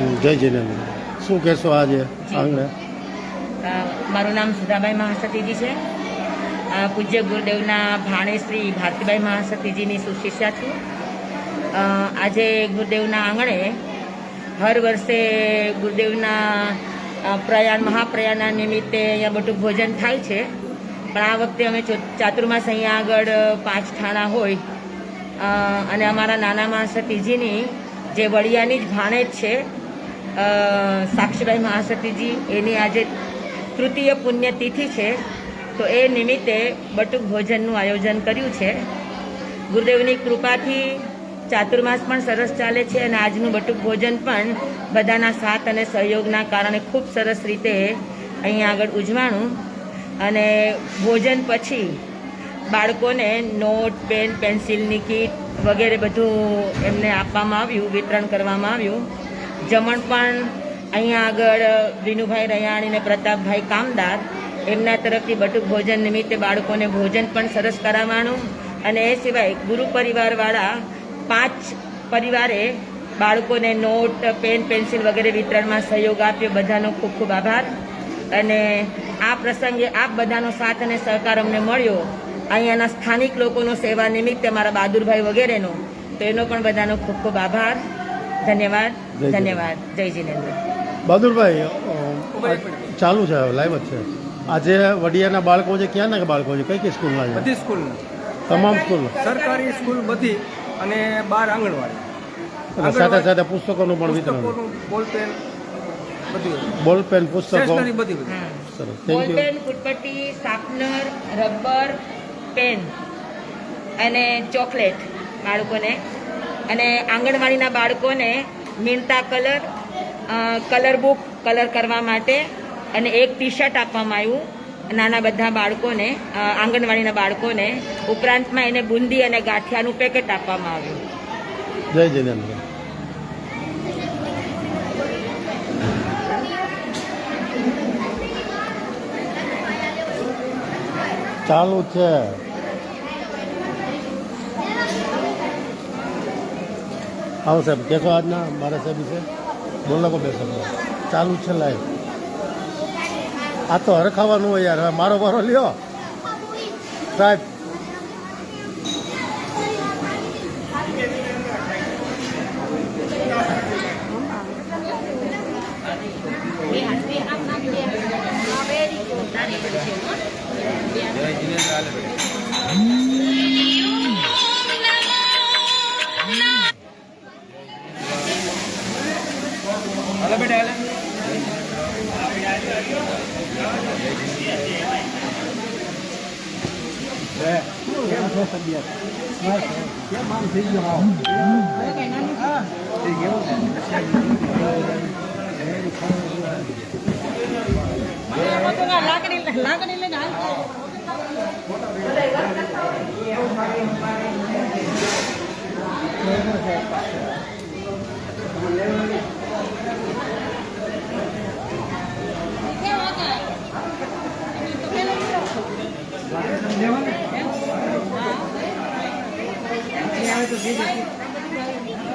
જય જિનેન્દ્ર શું કહેશો આજે? આંગણે? મારું નામ સુધાબાઈ મહાસતીજી છે. પૂજ્ય ગુરુદેવના ભાણે શ્રી ભારતીબાઈ મહાસતીજીની સુશિષ્યા છું. આજે ગુરુદેવના આંગણે હર વર્ષે ગુરુદેવના પ્રયાણ મહાપ્રયાણના નિમિત્તે અહીંયા બધું ભોજન થાય છે. પણ આ વખતે અમે ચાતુર્માસ અહીંયા આગળ પાંચ ઠાણા હોય. અને અમારા નાના મહાસતીજીની જે વડિયાની જ ભાણેજ છે સાક્ષીબાઈ મહાસતીજી, એની આજે તૃતીય પુણ્યતિથિ છે. તો એ નિમિત્તે બટુક ભોજનનું આયોજન કર્યું છે. ગુરુદેવની કૃપાથી ચાતુર્માસ પણ સરસ ચાલે છે અને આજનું બટુક ભોજન પણ બધાના સાથ અને સહયોગના કારણે ખૂબ સરસ રીતે અહીંયા આગળ ઉજવાણું. અને ભોજન પછી બાળકોને નોટ, પેન, પેન્સિલની કીટ વગેરે બધું એમને આપવામાં આવ્યું, વિતરણ કરવામાં આવ્યું. જમણ પણ અહીંયા આગળ વિનુભાઈ રયાણી અને પ્રતાપભાઈ કામદાર, એમના તરફથી બટુક ભોજન નિમિત્તે બાળકોને ભોજન પણ સરસ કરાવવાનું અને એ સિવાય ગુરુ પરિવારવાળા પાંચ પરિવારે બાળકોને નોટ, પેન, પેન્સિલ વગેરે વિતરણમાં સહયોગ આપ્યો. બધાનો ખૂબ ખૂબ આભાર. અને આ પ્રસંગે આપ બધાનો સાથ અને સહકાર અમને મળ્યો. અહીંયાના સ્થાનિક લોકોનો સેવા નિમિત્તે મારા બહાદુરભાઈ વગેરેનો, તો એનો પણ બધાનો ખૂબ ખૂબ આભાર. ધન્યવાદ. ધન્યવાદ. જય જીનેન્દ્ર. બહાદુરભાઈ ચાલુ છે લાઈવ જ છે. આજે વડિયાના બાળકો છે ક્યાંના બાળકો છે? કઈ કઈ સ્કૂલના છે? બધી સ્કૂલ. તમામ સ્કૂલ. સરકારી સ્કૂલ બધી અને બાર આંગણવાડી. સાથે સાથે પુસ્તકોનું પણ વિતરણ. Ball pen ball pen ball pen પુસ્તકો. બોલપેન ફૂટપટ્ટી શાર્પનર રબર પેન અને ચોકલેટ બાળકોને અને આંગણવાડીના બાળકોને મીણતા કલર કલર બુક કલર કરવા માટે અને એક ટી શર્ટ આપવામાં આવ્યું. નાના બધા બાળકોને આંગણવાડીના બાળકોને ઉપરાંતમાં એને બુંદી અને ગાંઠિયાનું પેકેટ આપવામાં આવ્યું. જય જિનેન્દ્ર. ચાલુ છે. આવો સાહેબ કહેશો આજના મારા સાહેબ વિશે બોલો કો ચાલુ છે લાઈવ આ તો હરખાવાનું હોય યાર મારો વારો લ્યો. સાહેબ. હાલો છે તબિયત બસ. કેમ આમ થઈ ગયો હા થઈ ગયો લાકડી લાકડી લઈને હાલ produzido aqui.